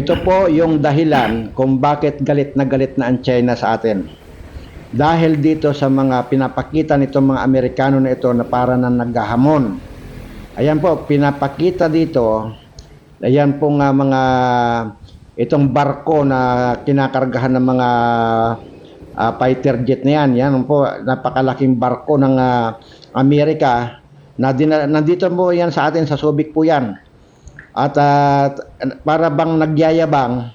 Ito po yung dahilan kung bakit galit na galit na ang China sa atin. Dahil dito sa mga pinapakita nitong mga Amerikano na ito na para na naghahamon. Ayan po, pinapakita dito, ayan po nga mga itong barko na kinakargahan ng mga ah, fighter jet na yan. Yan po, napakalaking barko ng ah, Amerika na dina- nandito po yan sa atin, sa Subic po yan. At ah, para bang nagyayabang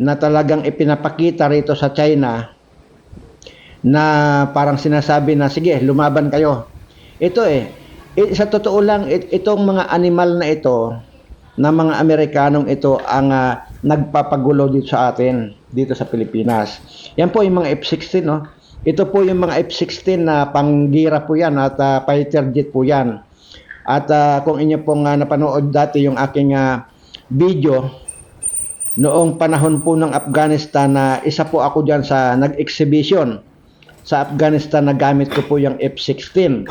na talagang ipinapakita rito sa China na parang sinasabi na sige, lumaban kayo. Ito eh, eh, sa totoo lang, it- itong mga animal na ito, na mga Amerikanong ito ang ah, nagpapagulo dito sa atin, dito sa Pilipinas. Yan po yung mga F-16, no? Ito po yung mga F-16 na panggira po yan at ah, fighter jet po yan. At ah, kung inyo pong ah, napanood dati yung aking ah, video, noong panahon po ng Afghanistan na isa po ako diyan sa nag-exhibition sa Afghanistan na gamit ko po yung F-16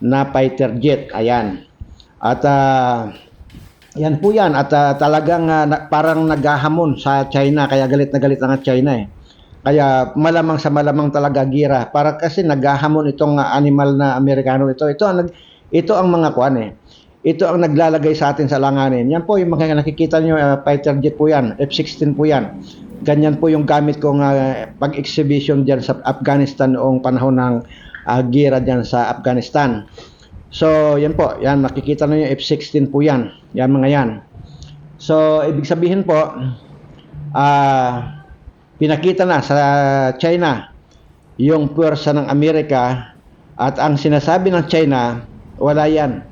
na fighter jet. Ayan. At ah, yan po yan. At ah, talagang na- parang naghahamon sa China. Kaya galit na galit ang China eh. Kaya malamang sa malamang talaga gira. Para kasi naghahamon itong animal na Amerikano ito. Ito ang, nag- ito ang mga kuan eh. Ito ang naglalagay sa atin sa langanin. Yan po yung mga nakikita nyo, ah, fighter jet po yan. F-16 po yan. Ganyan po yung gamit kong ah, pag-exhibition dyan sa Afghanistan noong panahon ng ah, gira dyan sa Afghanistan. So, yan po. Yan, makikita nyo yung F-16 po yan. Yan mga yan. So, ibig sabihin po, ah, pinakita na sa China yung puwersa ng Amerika at ang sinasabi ng China, wala yan.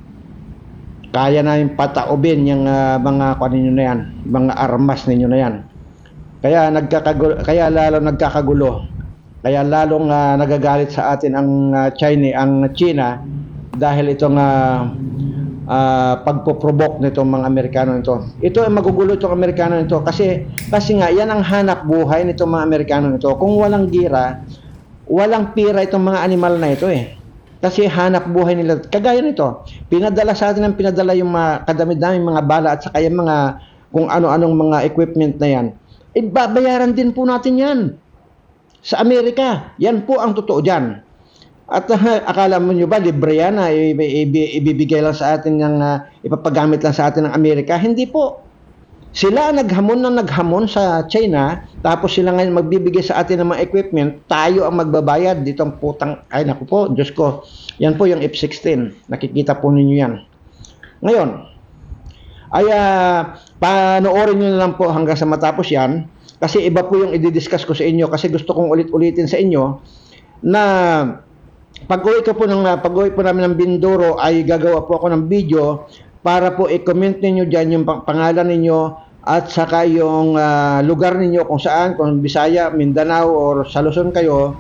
Kaya na yung pataubin yung ah, mga kuan ninyo na yan, mga armas ninyo na yan. Kaya nagkakagulo, kaya lalo nagkakagulo. Kaya lalong ah, nagagalit sa atin ang ah, China, ang China dahil itong uh, pagpo-provoke nitong mga Amerikano nito. Ito ay magugulo itong Amerikano nito kasi kasi nga yan ang hanap buhay nitong mga Amerikano nito. Kung walang gira, walang pira itong mga animal na ito eh. Kasi hanap buhay nila. Kagaya nito, pinadala sa atin ang pinadala yung mga kadami-daming mga bala at saka yung mga kung ano-anong mga equipment na yan. Eh, babayaran din po natin yan. Sa Amerika, yan po ang totoo dyan. At uh, akala mo nyo ba, libre yan i- ibibigay lang sa atin ng, uh, ipapagamit lang sa atin ng Amerika? Hindi po. Sila naghamon ng naghamon sa China, tapos sila ngayon magbibigay sa atin ng mga equipment, tayo ang magbabayad ditong putang, ay naku po, Diyos ko, yan po yung F-16, nakikita po ninyo yan. Ngayon, ay uh, panoorin nyo na lang po hanggang sa matapos yan, kasi iba po yung i-discuss ko sa inyo, kasi gusto kong ulit-ulitin sa inyo, na pag-uwi ko po ng pag-uwi po namin ng Bindoro ay gagawa po ako ng video para po i-comment ninyo diyan yung pang- pangalan ninyo at saka yung ah, lugar ninyo kung saan, kung Bisaya, Mindanao or sa Luzon kayo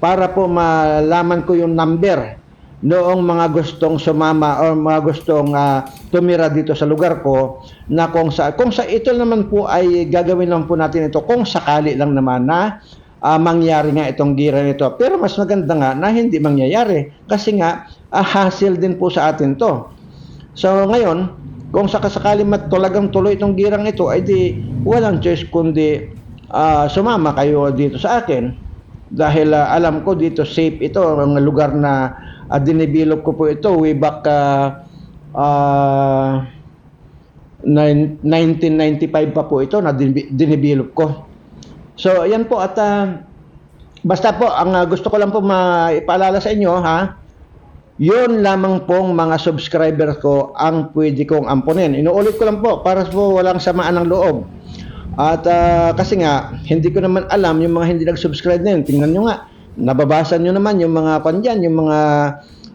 para po malaman ko yung number noong mga gustong sumama o mga gustong ah, tumira dito sa lugar ko na kung sa kung sa ito naman po ay gagawin lang po natin ito kung sakali lang naman na ah, mangyari nga itong gira nito. Pero mas maganda nga na hindi mangyayari kasi nga ah, hassle din po sa atin to. So ngayon, kung sakasakali matulagang tuloy itong girang ito, ay di walang choice kundi ah, sumama kayo dito sa akin. Dahil ah, alam ko dito safe ito, ang lugar na uh, dinibilog ko po ito way back ah, nine- 1995 pa po ito na din- dinibilog ko. So, ayan po at ah, basta po ang ah, gusto ko lang po maipaalala sa inyo ha. Yun lamang pong mga subscriber ko ang pwede kong ampunin. Inuulit ko lang po para po walang samaan ng loob. At ah, kasi nga, hindi ko naman alam yung mga hindi nag-subscribe na yun. Tingnan nyo nga, nababasa nyo naman yung mga pandyan, yung mga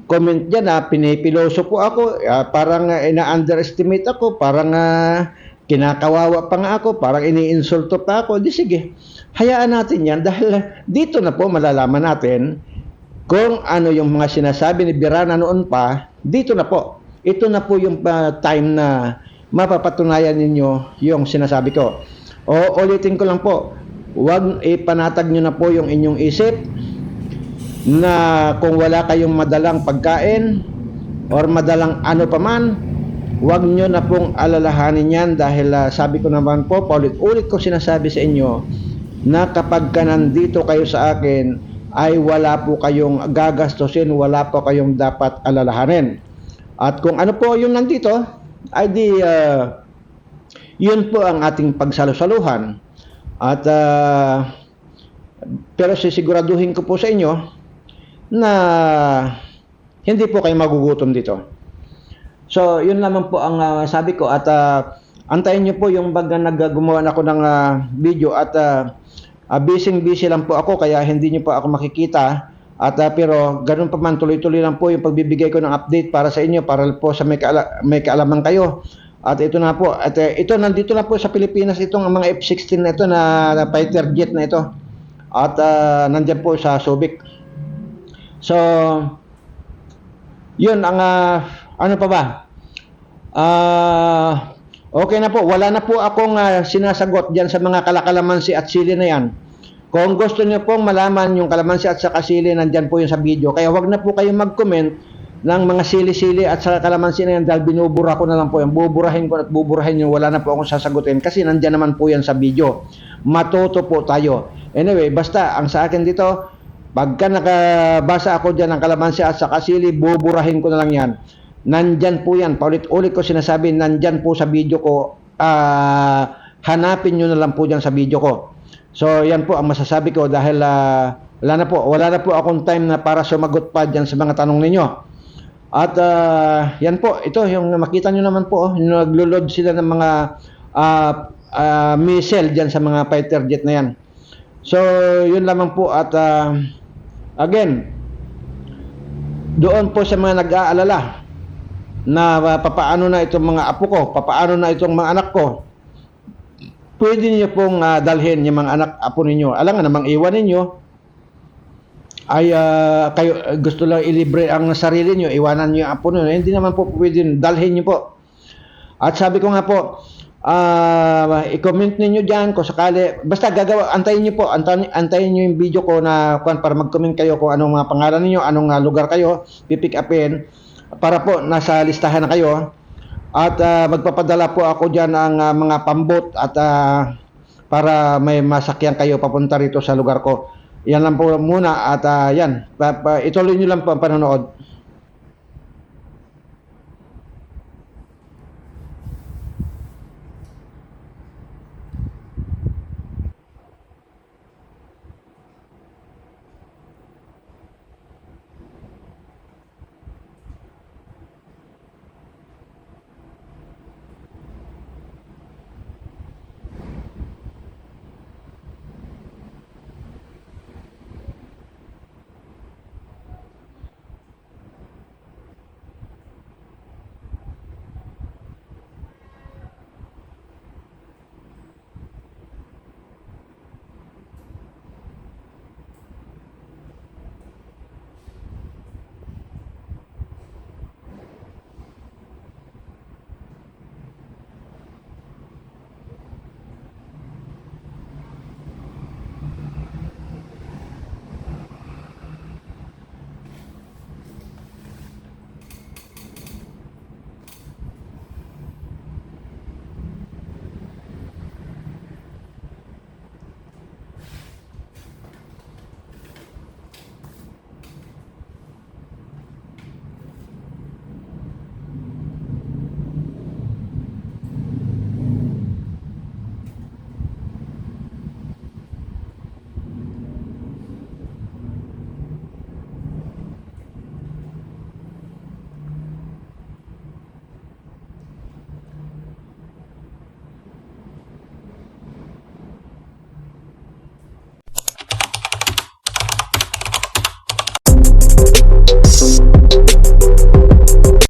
comment dyan na pinipiloso po ako, ah, parang ah, ina-underestimate ako, parang ah, kinakawawa pa nga ako, parang iniinsulto pa ako. Di sige, hayaan natin yan dahil dito na po malalaman natin kung ano yung mga sinasabi ni Birana noon pa, dito na po. Ito na po yung ah, time na mapapatunayan ninyo yung sinasabi ko. O ulitin ko lang po, huwag ipanatag nyo na po yung inyong isip na kung wala kayong madalang pagkain or madalang ano paman, Huwag nyo na pong alalahanin yan dahil ah, sabi ko naman po, paulit-ulit ko sinasabi sa inyo na kapag ka nandito kayo sa akin ay wala po kayong gagastusin, wala po kayong dapat alalahanin. At kung ano po yung nandito, ay di ah, yun po ang ating pagsalusaluhan. At ah, pero sisiguraduhin ko po sa inyo na hindi po kayo magugutom dito. So, yun naman po ang ah, sabi ko at ah, antayin niyo po yung baga naggumawa na ako ng ah, video at uh, busy-busy lang po ako kaya hindi niyo po ako makikita at ah, pero ganun pa man tuloy-tuloy lang po yung pagbibigay ko ng update para sa inyo para po sa may, kaala- may kaalaman kayo. At ito na po, at eh, ito nandito na po sa Pilipinas itong mga F-16 na ito na, na fighter jet na ito. At ah, nandyan po sa Subic. So, yun ang ah, ano pa ba? Ah, okay na po. Wala na po akong ah, sinasagot diyan sa mga kalakalamansi at sili na yan. Kung gusto niyo pong malaman yung kalamansi at saka sili, nandyan po yung sa video. Kaya wag na po kayong mag-comment ng mga sili-sili at saka kalamansi na yan dahil binubura ko na lang po yan. Buburahin ko at buburahin yun. Wala na po akong sasagutin kasi nandyan naman po yan sa video. Matuto po tayo. Anyway, basta ang sa akin dito, pagka nakabasa ako dyan ng kalamansi at saka sili, buburahin ko na lang yan. Nandyan po yan. Paulit-ulit ko sinasabi, nandyan po sa video ko. Ah, hanapin nyo na lang po dyan sa video ko. So, yan po ang masasabi ko dahil ah, wala na po, wala na po akong time na para sumagot pa dyan sa mga tanong ninyo. At ah, yan po, ito yung makita nyo naman po, oh, naglo-load sila ng mga ah, ah, missile dyan sa mga fighter jet na yan. So, yun lamang po at ah, again, doon po sa mga nag-aalala na uh, papaano na itong mga apo ko, papaano na itong mga anak ko, pwede niyo pong ah, dalhin yung mga anak apo ninyo. Alam nga namang iwan ninyo, ay ah, kayo gusto lang ilibre ang sarili niyo, iwanan niyo ang apo niyo. Hindi naman po pwede dalhin niyo po. At sabi ko nga po, ah i-comment ninyo diyan kung sakali. Basta gagawa antayin niyo po. Antayin, antayin niyo yung video ko na kuan para mag-comment kayo kung anong mga pangalan niyo anong ah, lugar kayo pipick upin para po nasa listahan na kayo. At ah, magpapadala po ako diyan ng ah, mga pambot at ah, para may masakyan kayo papunta rito sa lugar ko. Yan lang po muna at ah, yan. Ituloy niyo lang po ang panonood